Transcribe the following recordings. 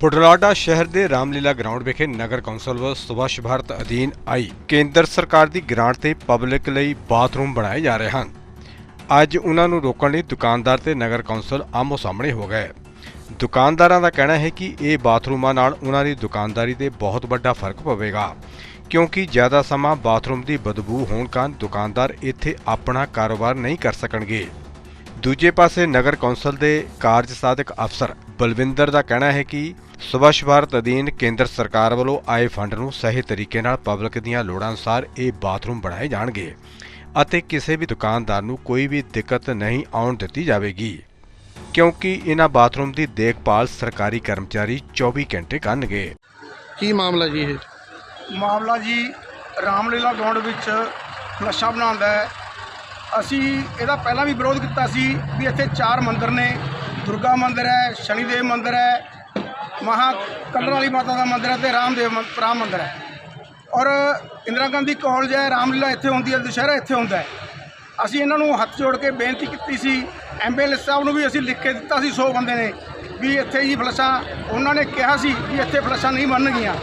ਬੁਢਲਾਡਾ ਸ਼ਹਿਰ ਦੇ ਰਾਮਲੀਲਾ ਗਰਾਊਂਡ ਵਿਖੇ ਨਗਰ ਕੌਂਸਲ ਵੱਲੋਂ ਸਵੱਛ ਭਾਰਤ ਅਧੀਨ ਆਈ ਕੇਂਦਰ ਸਰਕਾਰ ਦੀ ਗ੍ਰਾਂਟ ਤੇ ਪਬਲਿਕ ਲਈ ਬਾਥਰੂਮ ਬਣਾਏ ਜਾ ਰਹੇ ਹਨ। ਅੱਜ ਉਹਨਾਂ ਨੂੰ ਰੋਕਣ ਲਈ ਦੁਕਾਨਦਾਰ ਤੇ ਨਗਰ ਕੌਂਸਲ ਆਮੋ ਸਾਹਮਣੇ ਹੋ ਗਏ। ਦੁਕਾਨਦਾਰਾਂ ਦਾ ਕਹਿਣਾ ਹੈ ਕਿ ਇਹ ਬਾਥਰੂਮਾਂ ਨਾਲ ਉਹਨਾਂ ਦੀ ਦੁਕਾਨਦਾਰੀ ਤੇ ਬਹੁਤ ਵੱਡਾ ਫ਼ਰਕ ਪਵੇਗਾ, ਕਿਉਂਕਿ ਜ਼ਿਆਦਾ ਸਮਾਂ ਬਾਥਰੂਮ ਦੀ ਬਦਬੂ ਹੋਣ ਕਾਰਨ ਦੁਕਾਨਦਾਰ ਇੱਥੇ ਆਪਣਾ ਕਾਰੋਬਾਰ ਨਹੀਂ ਕਰ ਸਕਣਗੇ। ਦੂਜੇ ਪਾਸੇ ਨਗਰ ਕੌਂਸਲ ਦੇ ਕਾਰਜ ਸਾਧਕ ਅਫਸਰ ਬਲਵਿੰਦਰ ਦਾ ਕਹਿਣਾ ਹੈ ਕਿ ਸਵੱਛ ਭਾਰਤ ਅਧੀਨ ਕੇਂਦਰ ਸਰਕਾਰ ਵੱਲੋਂ ਆਏ ਫੰਡ ਨੂੰ ਸਹੀ ਤਰੀਕੇ ਨਾਲ ਪਬਲਿਕ ਦੀਆਂ ਲੋੜਾਂ ਅਨੁਸਾਰ ਇਹ ਬਾਥਰੂਮ ਬਣਾਏ ਜਾਣਗੇ ਅਤੇ ਕਿਸੇ ਵੀ ਦੁਕਾਨਦਾਰ ਨੂੰ ਕੋਈ ਵੀ ਦਿੱਕਤ ਨਹੀਂ ਆਉਣ ਦਿੱਤੀ ਜਾਵੇਗੀ ਕਿਉਂਕਿ ਇਹਨਾਂ ਬਾਥਰੂਮ ਦੀ ਦੇਖਭਾਲ ਸਰਕਾਰੀ ਕਰਮਚਾਰੀ 24 ਘੰਟੇ ਕਰਨਗੇ। ਕੀ ਮਾਮਲਾ ਜੀ ਇਹ? ਮਾਮਲਾ ਜੀ ਰਾਮਲੀਲਾ ਗਰਾਊਂਡ ਵਿੱਚ ਫਲਸ਼ਾਂ ਬਣਾਉਂਦਾ ਹੈ। ਅਸੀਂ ਇਹਦਾ ਪਹਿਲਾਂ ਵੀ ਵਿਰੋਧ ਕੀਤਾ ਸੀ ਵੀ ਇੱਥੇ ਚਾਰ ਮੰਦਿਰ ਨੇ। ਦੁਰਗਾ ਮੰਦਿਰ ਹੈ, ਸ਼ਨੀਦੇਵ ਮੰਦਿਰ ਹੈ, ਮਹਾ ਕੰਡਰ ਵਾਲੀ ਮਾਤਾ ਦਾ ਮੰਦਿਰ ਹੈ ਤੇ ਰਾਮਦੇਵ ਮੰ- ਰਾਮ ਮੰਦਿਰ ਹੈ। ਔਰ ਇੰਦਰਾ ਗਾਂਧੀ ਕਾਲਜ ਹੈ, ਰਾਮਲੀਲਾ ਇੱਥੇ ਹੁੰਦੀ ਹੈ, ਦੁਸ਼ਹਿਰਾ ਇੱਥੇ ਹੁੰਦਾ ਹੈ। ਅਸੀਂ ਇਹਨਾਂ ਨੂੰ ਹੱਥ ਜੋੜ ਕੇ ਬੇਨਤੀ ਕੀਤੀ ਸੀ ਐਮਐਲਏ ਸਾਹਿਬ ਨੂੰ ਵੀ ਅਸੀਂ ਲਿਖ ਕੇ ਦਿੱਤਾ ਸੀ 100 ਬੰਦੇ ਨੇ, ਵੀ ਇੱਥੇ ਜੀ ਫਲਸ਼ਾਂ, ਉਹਨਾਂ ਨੇ ਕਿਹਾ ਸੀ ਵੀ ਇੱਥੇ ਫਲਸ਼ਾਂ ਨਹੀਂ ਬਣਨਗੀਆਂ।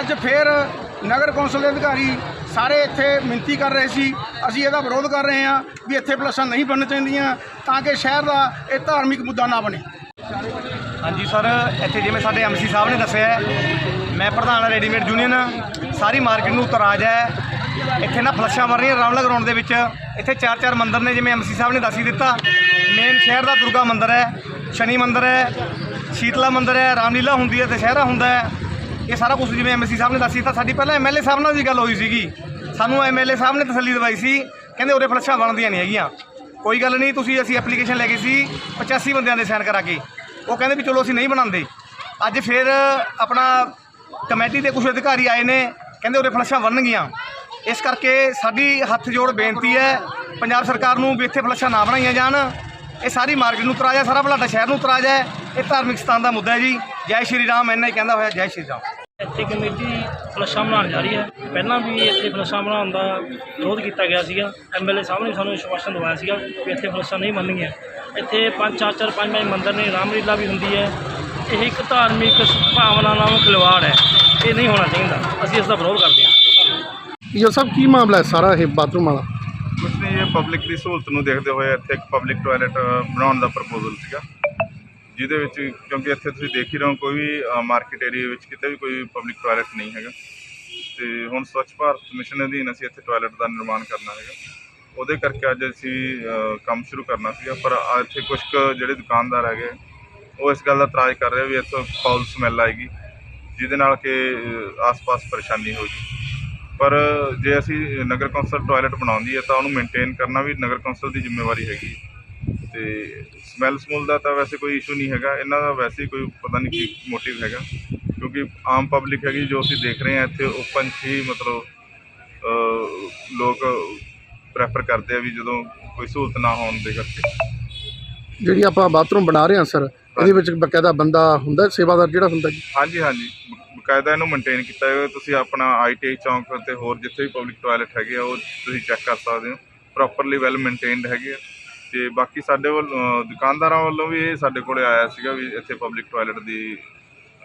ਅੱਜ ਫੇਰ ਨਗਰ ਕੌਂਸਲ ਦੇ ਅਧਿਕਾਰੀ ਸਾਰੇ ਇੱਥੇ ਮਿੰਤੀ ਕਰ ਰਹੇ ਸੀ। ਅਸੀਂ ਇਹਦਾ ਵਿਰੋਧ ਕਰ ਰਹੇ ਹਾਂ ਵੀ ਇੱਥੇ ਫਲਸ਼ਾਂ ਨਹੀਂ ਬਣਨ ਚਾਹੀਦੀਆਂ ਤਾਂ ਕਿ ਸ਼ਹਿਰ ਦਾ ਇਹ ਧਾਰਮਿਕ ਮੁੱਦਾ ਨਾ ਬਣੇ। ਹਾਂਜੀ ਸਰ ਇੱਥੇ ਜਿਵੇਂ ਸਾਡੇ ਐਮਸੀ ਸਾਹਿਬ ਨੇ ਦੱਸਿਆ ਹੈ, ਮੈਂ ਪ੍ਰਧਾਨ ਰੈਡੀਮੇਡ ਯੂਨੀਅਨ ਸਾਰੀ ਮਾਰਕੀਟ ਨੂੰ ਤਰਾਜ ਹੈ। ਇੱਥੇ ਨਾ ਫਲੱਸ਼ਾਂ ਬਣ ਰਹੀਆਂ ਰਾਮਲਾ ਗਰਾਊਂਡ ਦੇ ਵਿੱਚ। ਇੱਥੇ ਚਾਰ ਚਾਰ ਮੰਦਰ ਨੇ ਜਿਵੇਂ ਐਮਸੀ ਸਾਹਿਬ ਨੇ ਦੱਸ ਹੀ ਦਿੱਤਾ। ਮੇਨ ਸ਼ਹਿਰ ਦਾ ਦੁਰਗਾ ਮੰਦਰ ਹੈ ਸ਼ਨੀ ਮੰਦਰ ਹੈ ਸ਼ੀਤਲਾ ਮੰਦਰ ਹੈ ਰਾਮਲੀਲਾ ਹੁੰਦੀ ਹੈ ਦੁਸ਼ਹਿਰਾ ਹੁੰਦਾ ਹੈ। ਇਹ ਸਾਰਾ ਕੁਝ ਜਿਵੇਂ ਐਮਸੀ ਸਾਹਿਬ ਨੇ ਦੱਸ ਦਿੱਤਾ। ਸਾਡੀ ਪਹਿਲਾਂ ਐਮਐਲਏ ਸਾਹਿਬ ਨਾਲ ਵੀ ਗੱਲ ਹੋਈ ਸੀਗੀ। ਸਾਨੂੰ ਐਮਐਲਏ ਸਾਹਿਬ ਨੇ ਤਸੱਲੀ ਦਵਾਈ ਸੀ। ਕਹਿੰਦੇ ਉਰੇ ਫਲੱਸ਼ਾਂ ਬਣਦੀਆਂ ਨਹੀਂ ਹੈਗੀਆਂ। ਕੋਈ ਗੱਲ ਨਹੀਂ, ਤੁਸੀਂ ਅਸੀਂ ਐਪਲੀਕੇਸ਼ਨ ਲੈ ਗਏ ਸੀ 85 ਬੰਦਿਆਂ ਦੇ ਸਾਈਨ ਕਰਾ ਕੇ। ਉਹ ਕਹਿੰਦੇ ਵੀ ਚਲੋ ਅਸੀਂ ਨਹੀਂ ਬਣਾਉਂਦੇ। ਅੱਜ ਫਿਰ ਆਪਣਾ ਕਮੇਟੀ ਦੇ ਕੁਝ ਅਧਿਕਾਰੀ ਆਏ ਨੇ, ਕਹਿੰਦੇ ਉਰੇ ਫਲੱਸ਼ਾਂ ਬਣਨਗੀਆਂ। ਇਸ ਕਰਕੇ ਸਾਡੀ ਹੱਥ ਜੋੜ ਬੇਨਤੀ ਹੈ, ਪੰਜਾਬ ਸਰਕਾਰ ਨੂੰ ਵੀ ਇੱਥੇ ਫਲੱਸ਼ਾਂ ਨਾ ਬਣਾਈਆਂ ਜਾਣ। ਇਹ ਸਾਰੀ ਮਾਰਕੀਟ ਨੂੰ ਉਤਰਾਜ ਹੈ ਸਾਰਾ ਬਲਾਡਾ ਸ਼ਹਿਰ ਨੂੰ ਉਤਰਾਜ ਹੈ। ਇਹ ਧਾਰਮਿਕ ਸਥਾਨ ਦਾ ਮੁੱਦਾ ਹੈ ਜੀ। ਜੈ ਸ਼੍ਰੀ ਰਾਮ, ਇੰਨਾ ਹੀ ਕਹਿੰਦਾ ਹੋਇਆ, ਜੈ ਸ਼੍ਰੀ ਰਾਮ। ਇੱਥੇ ਕਮੇਟੀ ਫਲਸ਼ਾਂ ਬਣਾਉਣ ਜਾ ਰਹੀ ਹੈ। ਪਹਿਲਾਂ ਵੀ ਇੱਥੇ ਫਲਸ਼ਾਂ ਬਣਾਉਣ ਦਾ ਵਿਰੋਧ ਕੀਤਾ ਗਿਆ ਸੀਗਾ। ਐਮਐਲਏ ਸਾਹਿਬ ਨੇ ਸਾਨੂੰ ਵਿਸ਼ਵਾਸਨ ਦਵਾਇਆ ਸੀਗਾ ਵੀ ਇੱਥੇ ਫਲਸ਼ਾਂ ਨਹੀਂ ਬਣਨਗੀਆਂ। ਇੱਥੇ ਪੰਜ ਚਾਰ ਚਾਰ ਪੰਜ ਪੰਜ ਮੰਦਿਰ ਨੇ ਰਾਮਲੀਲਾ ਵੀ ਹੁੰਦੀ ਹੈ। ਇਹ ਇੱਕ ਧਾਰਮਿਕ ਭਾਵਨਾ ਨਾਲ ਖਿਲਵਾੜ ਹੈ। ਇਹ ਨਹੀਂ ਹੋਣਾ ਚਾਹੀਦਾ। ਅਸੀਂ ਇਸ ਦਾ ਵਿਰੋਧ ਕਰਦੇ ਹਾਂ। ਇਹ ਸਭ ਕੀ ਮਾਮਲਾ ਹੈ ਸਾਰਾ ਇਹ ਬਾਥਰੂਮ ਵਾਲਾ? ਨਹੀਂ ਇਹ ਪਬਲਿਕ ਦੀ ਸਹੂਲਤ ਨੂੰ ਦੇਖਦੇ ਹੋਏ ਇੱਥੇ ਇੱਕ ਪਬਲਿਕ ਟਾਇਲਟ ਬਣਾਉਣ ਦਾ ਪ੍ਰਪੋਜ਼ਲ ਸੀਗਾ। ਜਿਹਦੇ ਵਿੱਚ ਕਿਉਂਕਿ ਇੱਥੇ ਤੁਸੀਂ ਦੇਖ ਹੀ ਰਹੇ ਹੋ, ਕੋਈ ਵੀ ਮਾਰਕੀਟ ਏਰੀਆ ਵਿੱਚ ਕਿਤੇ ਵੀ ਕੋਈ ਪਬਲਿਕ ਟਾਇਲਟ ਨਹੀਂ ਹੈਗਾ। ਤੇ ਹੁਣ ਸਵੱਛ ਭਾਰਤ ਮਿਸ਼ਨ ਅਧੀਨ ਅਸੀਂ ਇੱਥੇ ਟਾਇਲਟ ਦਾ ਨਿਰਮਾਣ ਕਰਨਾ ਹੈਗਾ। ਉਹਦੇ ਕਰਕੇ ਅੱਜ ਅਸੀਂ ਕੰਮ ਸ਼ੁਰੂ ਕਰਨਾ ਸੀਗਾ, ਪਰ ਇੱਥੇ ਕੁਝ ਕੁ ਜਿਹੜੇ ਦੁਕਾਨਦਾਰ ਹੈਗੇ, ਉਹ ਇਸ ਗੱਲ ਦਾ ਇਤਰਾਜ਼ ਕਰ ਰਹੇ ਵੀ ਇੱਥੋਂ ਫਾਉਲ ਸਮੈਲ ਆਏਗੀ, ਜਿਹਦੇ ਨਾਲ ਕਿ ਆਸ-ਪਾਸ ਪਰੇਸ਼ਾਨੀ ਹੋਊਗੀ। ਪਰ ਜੇ ਅਸੀਂ ਨਗਰ ਕੌਂਸਲ ਟਾਇਲਟ ਬਣਾਉਂਦੀ ਹੈ, ਤਾਂ ਉਹਨੂੰ ਮੇਨਟੇਨ ਕਰਨਾ ਵੀ ਨਗਰ ਕੌਂਸਲ ਦੀ ਜ਼ਿੰਮੇਵਾਰੀ ਹੈਗੀ ਹੈ। ਤੇ ਸਮੈਲ ਸਮੂਲ ਦਾ ਤਾਂ ਵੈਸੇ ਕੋਈ ਇਸ਼ੂ ਨਹੀਂ ਹੈਗਾ। ਇਹਨਾਂ ਦਾ ਵੈਸੇ ਕੋਈ ਪਤਾ ਨਹੀਂ ਕੀ ਮੋਟਿਵ ਹੈਗਾ। ਕਿਉਂਕਿ ਆਮ ਪਬਲਿਕ ਹੈਗੀ ਜੋ ਅਸੀਂ ਦੇਖ ਰਹੇ ਹਾਂ ਇੱਥੇ ਓਪਨ ਹੀ ਮਤਲਬ ਲੋਕ ਪ੍ਰੈਫਰ ਕਰਦੇ ਆ ਵੀ ਜਦੋਂ ਕੋਈ ਸਹੂਲਤ ਨਾ ਹੋਣ ਦੇ ਕਰਕੇ। ਜਿਹੜੀ ਆਪਾਂ ਬਾਥਰੂਮ ਬਣਾ ਰਹੇ ਹਾਂ ਸਰ ਇਹਦੇ ਵਿੱਚ ਬਕਾਇਦਾ ਬੰਦਾ ਹੁੰਦਾ ਸੇਵਾਦਾਰ ਜਿਹੜਾ ਹੁੰਦਾ ਜੀ? ਹਾਂਜੀ ਹਾਂਜੀ। ਬਕਾਇਦਾ ਇਹਨੂੰ ਮੇਨਟੇਨ ਕੀਤਾ ਹੋਇਆ ਤੁਸੀਂ ਆਪਣਾ ਆਈਟੀਆਈ ਚੌਂਕ ਤੇ ਹੋਰ ਜਿੱਥੇ ਵੀ ਪਬਲਿਕ ਟਾਇਲਟ ਹੈਗੇ ਆ ਉਹ ਤੁਸੀਂ ਚੈੱਕ ਕਰ ਸਕਦੇ ਹੋ। ਪ੍ਰੋਪਰਲੀ ਵੈਲ ਮੇਨਟੇਨਡ ਹੈਗੇ ਆ। ਤੇ ਬਾਕੀ ਸਾਡੇ ਵੱਲ ਦੁਕਾਨਦਾਰਾਂ ਵੱਲੋਂ ਵੀ ਇਹ ਸਾਡੇ ਕੋਲੇ ਆਇਆ ਸੀਗਾ ਵੀ ਇੱਥੇ ਪਬਲਿਕ ਟਾਇਲਟ ਦੀ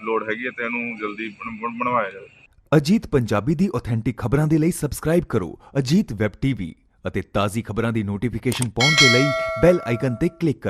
ਲੋੜ ਹੈਗੀ ਹੈ ਤੇ ਇਹਨੂੰ ਜਲਦੀ ਬਣਵਾਇਆ ਜਾਵੇ। ਅਜੀਤ ਪੰਜਾਬੀ ਦੀ ਆਥੈਂਟਿਕ ਖਬਰਾਂ ਦੇ ਲਈ ਸਬਸਕ੍ਰਾਈਬ ਕਰੋ, ਅਜੀਤ ਵੈਬ ਟੀਵੀ ਅਤੇ ਤਾਜ਼ੀ ਖਬਰਾਂ ਦੀ ਨੋਟੀਫਿਕੇਸ਼ਨ ਪਾਉਣ ਦੇ ਲਈ ਬੈਲ ਆਈਕਨ ਤੇ ਕਲਿੱਕ ਕਰੋ।